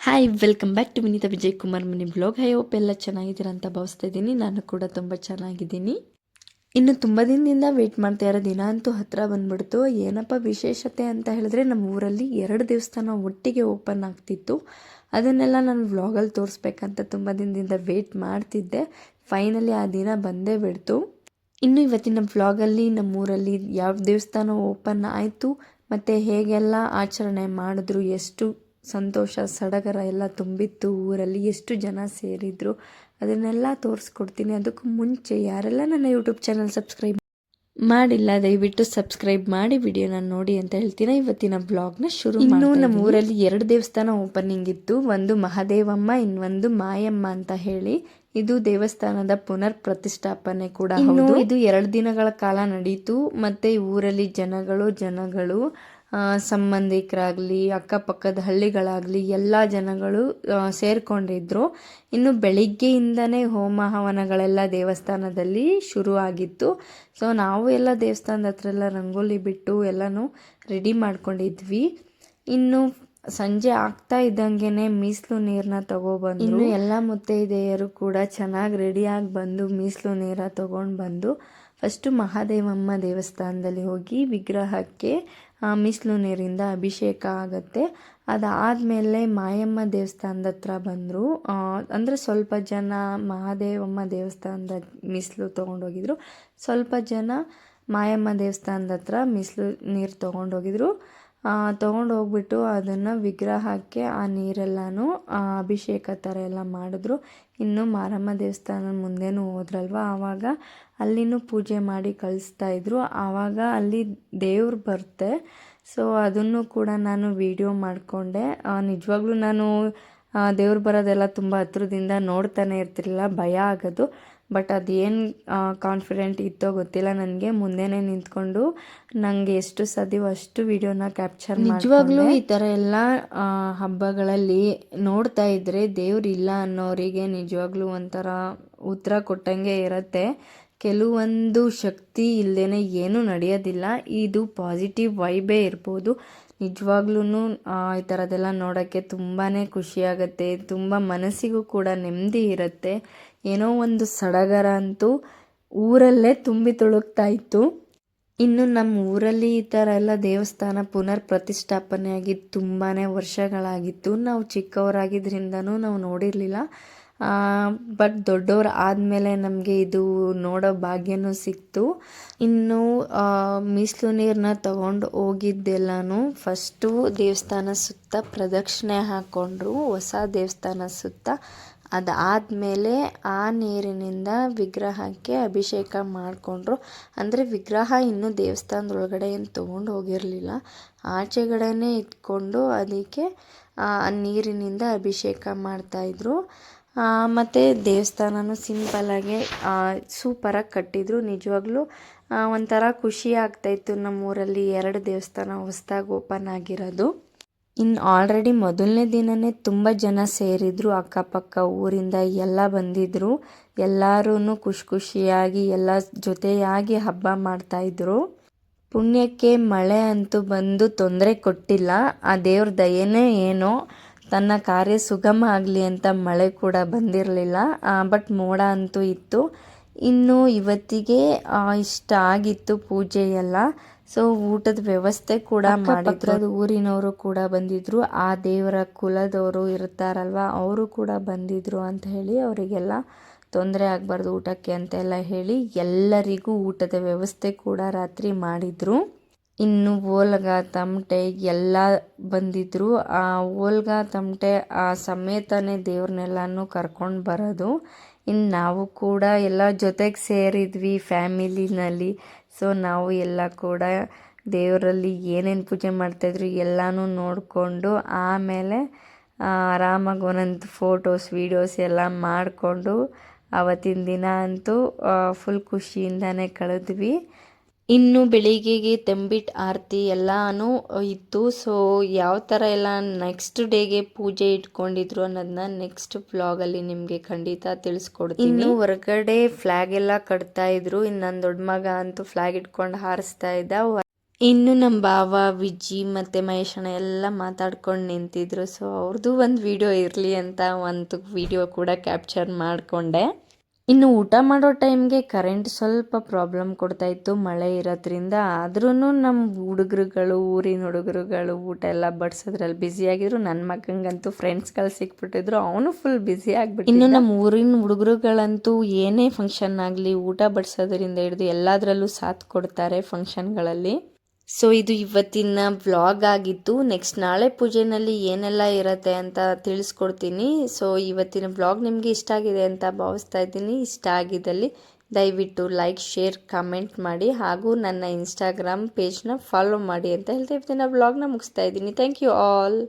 Hi welcome back to Vineetha Vijay Kumar money blog I hope ಎಲ್ಲ ಚೆನ್ನಾಗಿದ್ದೀರಾ ಅಂತ ಭಾವಿಸ್ತಾ ಇದ್ದೀನಿ. ನಾನು ಕೂಡ ತುಂಬ ಚೆನ್ನಾಗಿದ್ದೀನಿ. ಇನ್ನು ತುಂಬ ದಿನದಿಂದ ವೆಯ್ಟ್ ಮಾಡ್ತಾ ಇರೋ ದಿನ ಅಂತೂ ಹತ್ತಿರ ಬಂದ್ಬಿಡ್ತು. ಏನಪ್ಪ ವಿಶೇಷತೆ ಅಂತ ಹೇಳಿದ್ರೆ ನಮ್ಮ ಊರಲ್ಲಿ ಎರಡು ದೇವಸ್ಥಾನ ಒಟ್ಟಿಗೆ ಓಪನ್ ಆಗ್ತಿತ್ತು. ಅದನ್ನೆಲ್ಲ ನಾನು ವ್ಲಾಗಲ್ಲಿ ತೋರಿಸ್ಬೇಕಂತ ತುಂಬ ದಿನದಿಂದ ವೆಯ್ಟ್ ಮಾಡ್ತಿದ್ದೆ. ಫೈನಲಿ ಆ ದಿನ ಬಂದೇ ಬಿಡ್ತು. ಇನ್ನು ಇವತ್ತಿನ ವ್ಲಾಗಲ್ಲಿ ನಮ್ಮೂರಲ್ಲಿ ಯಾವ ದೇವಸ್ಥಾನ ಓಪನ್ ಆಯಿತು, ಮತ್ತು ಹೇಗೆಲ್ಲ ಆಚರಣೆ ಮಾಡಿದ್ರು, ಎಷ್ಟು ಸಂತೋಷ ಸಡಗರ ಎಲ್ಲ ತುಂಬಿತ್ತು ಊರಲ್ಲಿ. ಎಷ್ಟು ಜನ ಸೇರಿದ್ರು. ಅದನ್ನೆಲ್ಲ ತೋರಿಸ್ಕೊಡ್ತೀನಿ. ಅದಕ್ಕೂ ಮುಂಚೆ ಯಾರೆಲ್ಲ ನನ್ನ ಯೂಟ್ಯೂಬ್ ಚಾನಲ್ ಸಬ್ಸ್ಕ್ರೈಬ್ ಮಾಡಿಲ್ಲ ದಯವಿಟ್ಟು ಸಬ್ಸ್ಕ್ರೈಬ್ ಮಾಡಿ ವಿಡಿಯೋನ ನೋಡಿ ಅಂತ ಹೇಳ್ತೀನಿ. ಇವತ್ತಿನ ಬ್ಲಾಗ್ನ ಶುರು ಇನ್ನೂ ನಮ್ಮ ಊರಲ್ಲಿ ಎರಡು ದೇವಸ್ಥಾನ ಓಪನಿಂಗ್ ಇತ್ತು. ಒಂದು ಮಹಾದೇವಮ್ಮ ಇನ್ನೊಂದು ಮಾಯಮ್ಮ ಅಂತ ಹೇಳಿ. ಇದು ದೇವಸ್ಥಾನದ ಪುನರ್ ಪ್ರತಿಷ್ಠಾಪನೆ ಕೂಡ ಇದು ಎರಡು ದಿನಗಳ ಕಾಲ ನಡೀತು. ಮತ್ತೆ ಊರಲ್ಲಿ ಜನಗಳು ಜನಗಳು ಸಂಬಂಧಿಕರಾಗ್ಲಿ, ಅಕ್ಕಪಕ್ಕದ ಹಳ್ಳಿಗಳಾಗ್ಲಿ, ಎಲ್ಲ ಜನಗಳು ಸೇರಿಕೊಂಡಿದ್ರು. ಇನ್ನು ಬೆಳಿಗ್ಗೆಯಿಂದನೇ ಹೋಮ ಹವನಗಳೆಲ್ಲ ದೇವಸ್ಥಾನದಲ್ಲಿ ಶುರು ಆಗಿತ್ತು ಸೊ ನಾವು ಎಲ್ಲ ದೇವಸ್ಥಾನದ ಹತ್ರ ಎಲ್ಲ ರಂಗೋಲಿ ಬಿಟ್ಟು ಎಲ್ಲನೂ ರೆಡಿ ಮಾಡ್ಕೊಂಡಿದ್ವಿ. ಇನ್ನು ಸಂಜೆ ಆಗ್ತಾ ಇದ್ದಂಗೆನೆ ಮೀಸಲು ನೀರನ್ನ ತಗೊಬಂದು ಇನ್ನು ಎಲ್ಲ ಮುತ್ತೈದೆಯರು ಕೂಡ ಚೆನ್ನಾಗಿ ರೆಡಿಯಾಗಿ ಬಂದು ಮೀಸಲು ನೀರ ತಗೊಂಡು ಬಂದು ಫಸ್ಟು ಮಹಾದೇವಮ್ಮ ದೇವಸ್ಥಾನದಲ್ಲಿ ಹೋಗಿ ವಿಗ್ರಹಕ್ಕೆ ಮಿಸ್ಲು ನೀರಿಂದ ಅಭಿಷೇಕ ಆಗುತ್ತೆ. ಅದಾದಮೇಲೆ ಮಾಯಮ್ಮ ದೇವಸ್ಥಾನದ ಹತ್ರ ಬಂದರು. ಅಂದರೆ ಸ್ವಲ್ಪ ಜನ ಮಹಾದೇವಮ್ಮ ದೇವಸ್ಥಾನದ ಮಿಸ್ಲು ತೊಗೊಂಡೋಗಿದ್ರು. ಸ್ವಲ್ಪ ಜನ ಮಾಯಮ್ಮ ದೇವಸ್ಥಾನದ ಹತ್ರ ಮಿಸ್ಲು ನೀರು ತೊಗೊಂಡೋಗಿದ್ರು. ತೊಗೊಂಡು ಹೋಗ್ಬಿಟ್ಟು ಅದನ್ನು ವಿಗ್ರಹಕ್ಕೆ ಆ ನೀರೆಲ್ಲನೂ ಅಭಿಷೇಕ ಥರ ಎಲ್ಲ ಮಾಡಿದ್ರು. ಇನ್ನು ಮಾರಮ್ಮ ದೇವಸ್ಥಾನದ ಮುಂದೆನೂ ಹೋದ್ರಲ್ವ? ಆವಾಗ ಅಲ್ಲಿನೂ ಪೂಜೆ ಮಾಡಿ ಕಳಿಸ್ತಾ ಇದ್ರು. ಆವಾಗ ಅಲ್ಲಿ ದೇವ್ರು ಬರುತ್ತೆ ಸೊ ಅದನ್ನು ಕೂಡ ನಾನು ವಿಡಿಯೋ ಮಾಡಿಕೊಂಡೆ. ನಿಜವಾಗ್ಲೂ ನಾನು ದೇವ್ರು ಬರೋದೆಲ್ಲ ತುಂಬ ಹತ್ರದಿಂದ ನೋಡ್ತಾನೆ ಇರ್ತಿರಲಿಲ್ಲ. ಭಯ ಆಗೋದು. ಬಟ್ ಅದೇನು ಕಾನ್ಫಿಡೆಂಟ್ ಇತ್ತೋ ಗೊತ್ತಿಲ್ಲ ನನಗೆ. ಮುಂದೆನೇ ನಿಂತ್ಕೊಂಡು ನನಗೆ ಎಷ್ಟು ಸದ್ಯ ಅಷ್ಟು ವಿಡಿಯೋನ ಕ್ಯಾಪ್ಚರ್ ನಿಜವಾಗ್ಲೂ ಈ ಥರ ಎಲ್ಲ ಹಬ್ಬಗಳಲ್ಲಿ ನೋಡ್ತಾ ಇದ್ರೆ ದೇವ್ರು ಇಲ್ಲ ಅನ್ನೋರಿಗೆ ನಿಜವಾಗ್ಲೂ ಒಂಥರ ಉತ್ತರ ಕೊಟ್ಟಂಗೆ ಇರುತ್ತೆ. ಕೆಲವೊಂದು ಶಕ್ತಿ ಇಲ್ಲದೇನೆ ಏನೂ ನಡೆಯೋದಿಲ್ಲ. ಇದು ಪಾಸಿಟಿವ್ ವೈಬೇ ಇರ್ಬೋದು. ನಿಜವಾಗ್ಲೂ ಈ ಥರದ್ದೆಲ್ಲ ನೋಡೋಕ್ಕೆ ತುಂಬಾ ಖುಷಿಯಾಗತ್ತೆ. ತುಂಬ ಮನಸ್ಸಿಗೂ ಕೂಡ ನೆಮ್ಮದಿ ಇರುತ್ತೆ. ಏನೋ ಒಂದು ಸಡಗರ ಅಂತೂ ಊರಲ್ಲೇ ತುಂಬಿ ತುಳುಕ್ತಾ ಇತ್ತು. ಇನ್ನು ನಮ್ಮ ಊರಲ್ಲಿ ಈ ಥರ ಎಲ್ಲ ದೇವಸ್ಥಾನ ಪುನರ್ ಪ್ರತಿಷ್ಠಾಪನೆಯಾಗಿ ತುಂಬಾ ವರ್ಷಗಳಾಗಿತ್ತು. ನಾವು ಚಿಕ್ಕವರಾಗಿದ್ದರಿಂದನೂ ನಾವು ನೋಡಿರಲಿಲ್ಲ. ಬಟ್ ದೊಡ್ಡವ್ರು ಆದಮೇಲೆ ನಮಗೆ ಇದು ನೋಡೋ ಭಾಗ್ಯನೂ ಸಿಕ್ತು. ಇನ್ನು ಮೀಸಲು ನೀರನ್ನ ತಗೊಂಡು ಹೋಗಿದ್ದೆಲ್ಲನೂ ಫಸ್ಟು ದೇವಸ್ಥಾನ ಸುತ್ತ ಪ್ರದಕ್ಷಿಣೆ ಹಾಕ್ಕೊಂಡ್ರು ಹೊಸ ದೇವಸ್ಥಾನ ಸುತ್ತ. ಅದಾದಮೇಲೆ ಆ ನೀರಿನಿಂದ ವಿಗ್ರಹಕ್ಕೆ ಅಭಿಷೇಕ ಮಾಡಿಕೊಂಡ್ರು. ಅಂದರೆ ವಿಗ್ರಹ ಇನ್ನೂ ದೇವಸ್ಥಾನದೊಳಗಡೆ ಏನು ತೊಗೊಂಡು ಹೋಗಿರಲಿಲ್ಲ. ಆಚೆಗಡೆನೇ ಇಟ್ಕೊಂಡು ಅದಕ್ಕೆ, ಆ, ನೀರಿನಿಂದ ಅಭಿಷೇಕ ಮಾಡ್ತಾಯಿದ್ರು ಮತ್ತು ದೇವಸ್ಥಾನನೂ ಸಿಂಪಲ್ಲಾಗಿ ಸೂಪರಾಗಿ ಕಟ್ಟಿದ್ರು. ನಿಜವಾಗ್ಲೂ ಒಂಥರ ಖುಷಿ ಆಗ್ತಾಯಿತ್ತು ನಮ್ಮೂರಲ್ಲಿ ಎರಡು ದೇವಸ್ಥಾನ ಹೊಸ್ದಾಗಿ ಓಪನ್ ಆಗಿರೋದು. ಇನ್ನು ಆಲ್ರೆಡಿ ಮೊದಲನೇ ದಿನವೇ ತುಂಬ ಜನ ಸೇರಿದ್ರು, ಅಕ್ಕಪಕ್ಕ ಊರಿಂದ ಎಲ್ಲ ಬಂದಿದ್ರು. ಎಲ್ಲರೂ ಖುಷಿ ಖುಷಿಯಾಗಿ, ಎಲ್ಲ ಜೊತೆಯಾಗಿ ಹಬ್ಬ ಮಾಡ್ತಾಯಿದ್ರು ಪುಣ್ಯಕ್ಕೆ ಮಳೆ ಅಂತೂ ಬಂದು ತೊಂದರೆ ಕೊಟ್ಟಿಲ್ಲ. ಆ ದೇವ್ರ ದಯೆನೇ ಏನೋ ತನ್ನ ಕಾರ್ಯ ಸುಗಮ ಆಗಲಿ ಅಂತ ಮಳೆ ಕೂಡ ಬಂದಿರಲಿಲ್ಲ. ಬಟ್ ಮೋಡ ಅಂತೂ ಇತ್ತು. ಇನ್ನು ಇವತ್ತಿಗೆ ಇಷ್ಟ ಆಗಿತ್ತು ಪೂಜೆ ಎಲ್ಲ. ಸೊ ಊಟದ ವ್ಯವಸ್ಥೆ ಕೂಡ ಮಾಡಿದ್ರು. ಅದು ಊರಿನವರು ಕೂಡ ಬಂದಿದ್ರು. ಆ ದೇವರ ಕುಲದವರು ಇರ್ತಾರಲ್ವ, ಅವರು ಕೂಡ ಬಂದಿದ್ರು ಅಂತ ಹೇಳಿ ಅವರಿಗೆಲ್ಲ ತೊಂದರೆ ಆಗಬಾರ್ದು ಊಟಕ್ಕೆ ಅಂತೆಲ್ಲ ಹೇಳಿ ಎಲ್ಲರಿಗೂ ಊಟದ ವ್ಯವಸ್ಥೆ ಕೂಡ ರಾತ್ರಿ ಮಾಡಿದ್ರು. ಇನ್ನು ಓಲ್ಗ ತಮಟೆ ಎಲ್ಲ ಬಂದಿದ್ರು. ಆ ಓಲ್ಗ ತಮಟೆ ಆ ಸಮೇತನೇ ದೇವ್ರನ್ನೆಲ್ಲನೂ ಕರ್ಕೊಂಡು ಬರೋದು. ಇನ್ನು ನಾವು ಕೂಡ ಎಲ್ಲ ಜೊತೆಗೆ ಸೇರಿದ್ವಿ ಫ್ಯಾಮಿಲಿನಲ್ಲಿ. ಸೊ ನಾವು ಎಲ್ಲ ಕೂಡ ದೇವರಲ್ಲಿ ಏನೇನು ಪೂಜೆ ಮಾಡ್ತಾಯಿದ್ರು ಎಲ್ಲನೂ ನೋಡಿಕೊಂಡು ಆಮೇಲೆ ಆರಾಮಾಗಿ ಒಂದೊಂದು ಫೋಟೋಸ್, ವೀಡಿಯೋಸ್ ಎಲ್ಲ ಮಾಡಿಕೊಂಡು ಅವತ್ತಿನ ದಿನ ಅಂತೂ ಫುಲ್ ಖುಷಿಯಿಂದನೇ ಕಳೆದ್ವಿ. ಇನ್ನು ಬೆಳಿಗ್ಗೆಗೆ ತಂಬಿಟ್ಟು ಆರತಿ ಎಲ್ಲಾನು ಇತ್ತು. ಸೊ ಯಾವ ಥರ ಎಲ್ಲ ನೆಕ್ಸ್ಟ್ ಡೇಗೆ ಪೂಜೆ ಇಟ್ಕೊಂಡಿದ್ರು ಅನ್ನೋದನ್ನ ನೆಕ್ಸ್ಟ್ ವ್ಲಾಗಲ್ಲಿ ನಿಮಗೆ ಖಂಡಿತ ತಿಳಿಸ್ಕೊಡ್ತೀನಿ. ಇನ್ನು ಹೊರಗಡೆ ಫ್ಲಾಗ್ ಎಲ್ಲ ಕಟ್ತಾ ಇದ್ರು. ಇನ್ನು ನನ್ನ ದೊಡ್ಡ ಮಗ ಅಂತೂ ಫ್ಲಾಗ್ ಇಟ್ಕೊಂಡು ಹಾರಿಸ್ತಾ ಇದ್ದ. ಇನ್ನು ನಮ್ಮ ಭಾವ ವಿಜಿ ಮತ್ತು ಮಹೇಶಣ್ಣ ಎಲ್ಲ ಮಾತಾಡ್ಕೊಂಡು ನಿಂತಿದ್ರು. ಸೊ ಅವ್ರದ್ದು ಒಂದು ವಿಡಿಯೋ ಇರಲಿ ಅಂತ ಒಂದು ವಿಡಿಯೋ ಕೂಡ ಕ್ಯಾಪ್ಚರ್ ಮಾಡಿಕೊಂಡೆ. ಇನ್ನು ಊಟ ಮಾಡೋ ಟೈಮ್ಗೆ ಕರೆಂಟ್ ಸ್ವಲ್ಪ ಪ್ರಾಬ್ಲಮ್ ಕೊಡ್ತಾ ಇತ್ತು. ಮಳೆ ಇರೋದ್ರಿಂದ ಆದ್ರೂ ನಮ್ಮ ಹುಡುಗರುಗಳು, ಊರಿನ ಹುಡುಗರುಗಳು ಊಟ ಎಲ್ಲ ಬಡಿಸೋದ್ರಲ್ಲಿ ಬ್ಯುಸಿ ಆಗಿದ್ರು. ನನ್ನ ಮಗಂಗಂತೂ ಫ್ರೆಂಡ್ಸ್ಗಳು ಸಿಕ್ಬಿಟ್ಟಿದ್ರು. ಅವನು ಫುಲ್ ಬ್ಯುಸಿ ಆಗಿಬಿಟ್ಟು ಇನ್ನು ನಮ್ಮ ಊರಿನ ಹುಡುಗರುಗಳಂತೂ ಏನೇ ಫಂಕ್ಷನ್ ಆಗಲಿ ಊಟ ಬಡಿಸೋದ್ರಿಂದ ಹಿಡಿದು ಎಲ್ಲದರಲ್ಲೂ ಸಾಥ್ ಕೊಡ್ತಾರೆ ಫಂಕ್ಷನ್ಗಳಲ್ಲಿ ಸೊ ಇದು ಇವತ್ತಿನ ವ್ಲಾಗ್ ಆಗಿತ್ತು ನೆಕ್ಸ್ಟ್ ನಾಳೆ ಪೂಜೆನಲ್ಲಿ ಏನೆಲ್ಲ ಇರುತ್ತೆ ಅಂತ ತಿಳಿಸ್ಕೊಡ್ತೀನಿ. ಸೊ ಇವತ್ತಿನ ವ್ಲಾಗ್ ನಿಮಗೆ ಇಷ್ಟ ಆಗಿದೆ ಅಂತ ಭಾವಿಸ್ತಾ ಇದ್ದೀನಿ. ಇಷ್ಟ ಆಗಿದ್ದಲ್ಲಿ ದಯವಿಟ್ಟು ಲೈಕ್, ಶೇರ್, ಕಮೆಂಟ್ ಮಾಡಿ ಹಾಗೂ ನನ್ನ ಇನ್ಸ್ಟಾಗ್ರಾಮ್ ಪೇಜ್ನ ಫಾಲೋ ಮಾಡಿ ಅಂತ ಹೇಳ್ತಾ ಇವತ್ತಿನ ವ್ಲಾಗ್ನ ಮುಗಿಸ್ತಾ ಇದ್ದೀನಿ. Thank you all.